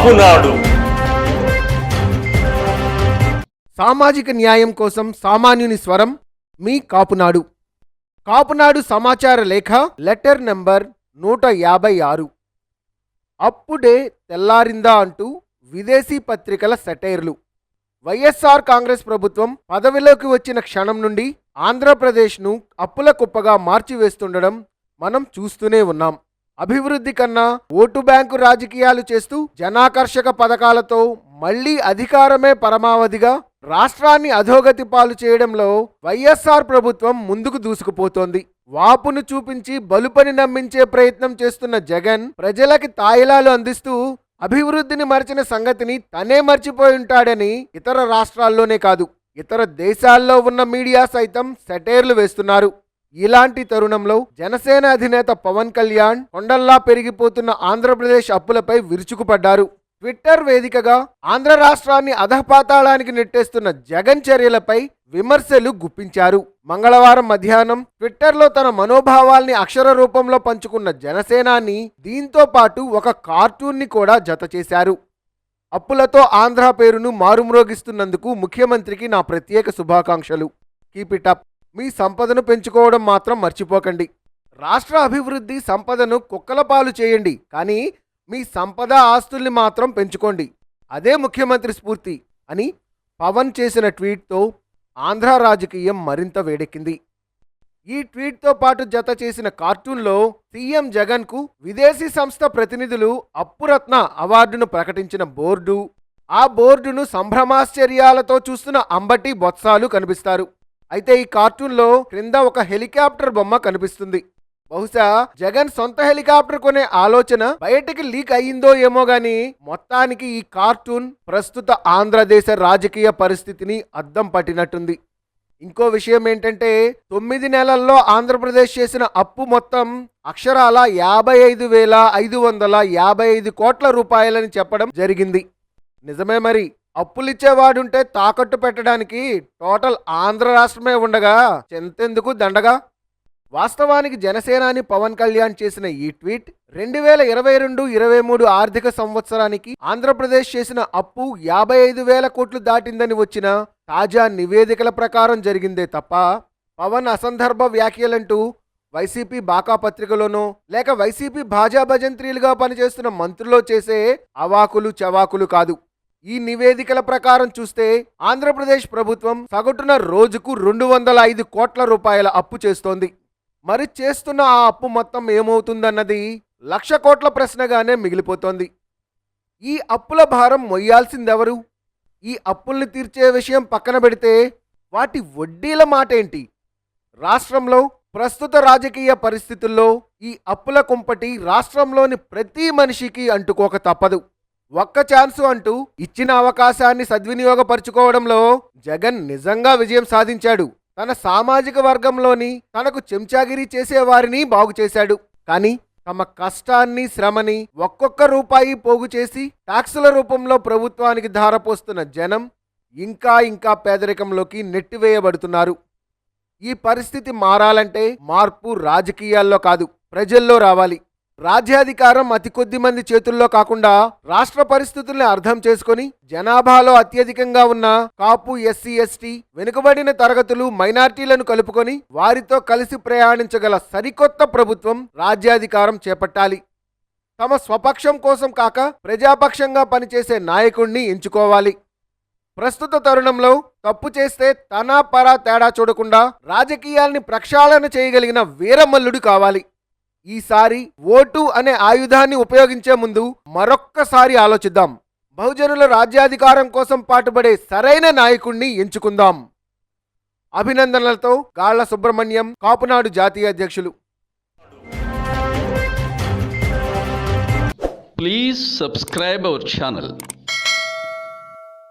కాపునాడు సామాజిక న్యాయం కోసం సామాన్యుని స్వరం మీ కాపునాడు. కాపునాడు సమాచార లేఖ లెటర్ నెంబర్ నూట యాభై ఆరు. అప్పుడే తెల్లారిందా అంటూ విదేశీ పత్రికల సెటైర్లు. వైఎస్ఆర్ కాంగ్రెస్ ప్రభుత్వం పదవిలోకి వచ్చిన క్షణం నుండి ఆంధ్రప్రదేశ్ను అప్పుల కుప్పగా మార్చివేస్తుండడం మనం చూస్తూనే ఉన్నాం. అభివృద్ధి కన్నా ఓటు బ్యాంకు రాజకీయాలు చేస్తూ జనాకర్షక పథకాలతో మళ్ళీ అధికారమే పరమావధిగా రాష్ట్రాన్ని అధోగతి పాలు చేయడంలో వైఎస్ఆర్ ప్రభుత్వం ముందుకు దూసుకుపోతోంది. వాపును చూపించి బలుపని నమ్మించే ప్రయత్నం చేస్తున్న జగన్ ప్రజలకి తాయిలాలు అందిస్తూ అభివృద్ధిని మరిచిన సంగతిని తనే మర్చిపోయి ఉంటాడని ఇతర రాష్ట్రాల్లోనే కాదు ఇతర దేశాల్లో ఉన్న మీడియా సైతం సెటైర్లు వేస్తున్నారు. ఇలాంటి తరుణంలో జనసేన అధినేత పవన్ కళ్యాణ్ కొండల్లా పెరిగిపోతున్న ఆంధ్రప్రదేశ్ అప్పులపై విరుచుకుపడ్డారు. ట్విట్టర్ వేదికగా ఆంధ్ర రాష్ట్రాన్ని అధపాతాళానికి నెట్టేస్తున్న జగన్ చర్యలపై విమర్శలు గుప్పించారు. మంగళవారం మధ్యాహ్నం ట్విట్టర్లో తన మనోభావాల్ని అక్షర రూపంలో పంచుకున్న జనసేనాని దీంతో పాటు ఒక కార్టూన్ని కూడా జత చేశారు. అప్పులతో ఆంధ్ర పేరును మారుమ్రోగిస్తున్నందుకు ముఖ్యమంత్రికి నా ప్రత్యేక శుభాకాంక్షలు. Keep it up. మీ సంపదను పెంచుకోవడం మాత్రం మర్చిపోకండి. రాష్ట్ర అభివృద్ధి సంపదను కుక్కల పాలు చేయండి కానీ మీ సంపద ఆస్తుల్ని మాత్రం పెంచుకోండి. అదే ముఖ్యమంత్రి స్ఫూర్తి అని పవన్ చేసిన ట్వీట్తో ఆంధ్ర రాజకీయం మరింత వేడెక్కింది. ఈ ట్వీట్తో పాటు జత చేసిన కార్టూన్లో సీఎం జగన్కు విదేశీ సంస్థ ప్రతినిధులు అప్పురత్న అవార్డును ప్రకటించిన బోర్డు ఆ బోర్డును సంభ్రమాశ్చర్యాలతో చూస్తున్న అంబటి బొత్సాలు కనిపిస్తారు. అయితే ఈ కార్టూన్లో క్రింద ఒక హెలికాప్టర్ బొమ్మ కనిపిస్తుంది. బహుశా జగన్ సొంత హెలికాప్టర్ కొనే ఆలోచన బయటకి లీక్ అయ్యిందో ఏమో గాని మొత్తానికి ఈ కార్టూన్ ప్రస్తుత ఆంధ్రదేశ రాజకీయ పరిస్థితిని అద్దం పట్టినట్టుంది. ఇంకో విషయం ఏంటంటే తొమ్మిది నెలల్లో ఆంధ్రప్రదేశ్ చేసిన అప్పు మొత్తం అక్షరాల యాభై ఐదు వేల ఐదు వందల యాభై ఐదు కోట్ల రూపాయలని చెప్పడం జరిగింది. నిజమే మరి. అప్పులిచ్చేవాడుంటే తాకట్టు పెట్టడానికి టోటల్ ఆంధ్ర రాష్ట్రమే ఉండగా చెంతెందుకు దండగా? వాస్తవానికి జనసేనాని పవన్ కళ్యాణ్ చేసిన ఈ ట్వీట్ రెండు వేల ఇరవై రెండు ఇరవై మూడు ఆర్థిక సంవత్సరానికి ఆంధ్రప్రదేశ్ చేసిన అప్పు యాభై ఐదు వేల కోట్లు దాటిందని వచ్చిన తాజా నివేదికల ప్రకారం జరిగిందే తప్ప పవన్ అసందర్భ వ్యాఖ్యలంటూ వైసీపీ బాకా పత్రికలోనో లేక వైసీపీ భాజా భజంత్రీలుగా పనిచేస్తున్న మంత్రులో చేసే అవాకులు చవాకులు కాదు. ఈ నివేదికల ప్రకారం చూస్తే ఆంధ్రప్రదేశ్ ప్రభుత్వం సగటున రోజుకు రెండు వందల ఐదు కోట్ల రూపాయల అప్పు చేస్తోంది. మరి చేస్తున్న ఆ అప్పు మొత్తం ఏమవుతుందన్నది లక్ష కోట్ల ప్రశ్నగానే మిగిలిపోతోంది. ఈ అప్పుల భారం మొయ్యాల్సిందెవరు? ఈ అప్పుల్ని తీర్చే విషయం పక్కన పెడితే వాటి వడ్డీల మాట ఏంటి రాష్ట్రంలో ప్రస్తుత రాజకీయ పరిస్థితుల్లో ఈ అప్పుల కుంపటి రాష్ట్రంలోని ప్రతి మనిషికి అంటుకోక తప్పదు. ఒక్క ఛాన్సు అంటూ ఇచ్చిన అవకాశాన్ని సద్వినియోగపరుచుకోవడంలో జగన్ నిజంగా విజయం సాధించాడు. తన సామాజిక వర్గంలోని తనకు చెంచాగిరి చేసే వారిని బాగు చేశాడు. కానీ తమ కష్టాన్ని శ్రమని ఒక్కొక్క రూపాయి పోగు చేసి ట్యాక్సుల రూపంలో ప్రభుత్వానికి ధారపోస్తున్న జనం ఇంకా ఇంకా పేదరికంలోకి నెట్టివేయబడుతున్నారు. ఈ పరిస్థితి మారాలంటే మార్పు రాజకీయాల్లో కాదు ప్రజల్లో రావాలి. రాజ్యాధికారం అతి కొద్ది మంది చేతుల్లో కాకుండా రాష్ట్ర పరిస్థితుల్ని అర్థం చేసుకొని జనాభాలో అత్యధికంగా ఉన్న కాపు ఎస్సీ ఎస్టీ వెనుకబడిన తరగతులు మైనార్టీలను కలుపుకొని వారితో కలిసి ప్రయాణించగల సరికొత్త ప్రభుత్వం రాజ్యాధికారం చేపట్టాలి. తమ స్వపక్షం కోసం కాక ప్రజాపక్షంగా పనిచేసే నాయకుణ్ణి ఎంచుకోవాలి. ప్రస్తుత తరుణంలో తప్పు చేస్తే తన పరా తేడా చూడకుండా రాజకీయాల్ని ప్రక్షాళన చేయగలిగిన వీరమల్లుడు కావాలి. ఈసారి ఓటు అనే ఆయుధాన్ని ఉపయోగించే ముందు మరొక్కసారి ఆలోచిద్దాం. బహుజనుల రాజ్యాధికారం కోసం పాటుపడే సరైన నాయకుణ్ణి ఎంచుకుందాం. అభినందనలతో గాళ్ళ సుబ్రహ్మణ్యం కాపునాడు జాతీయ అధ్యక్షులు. Please subscribe our channel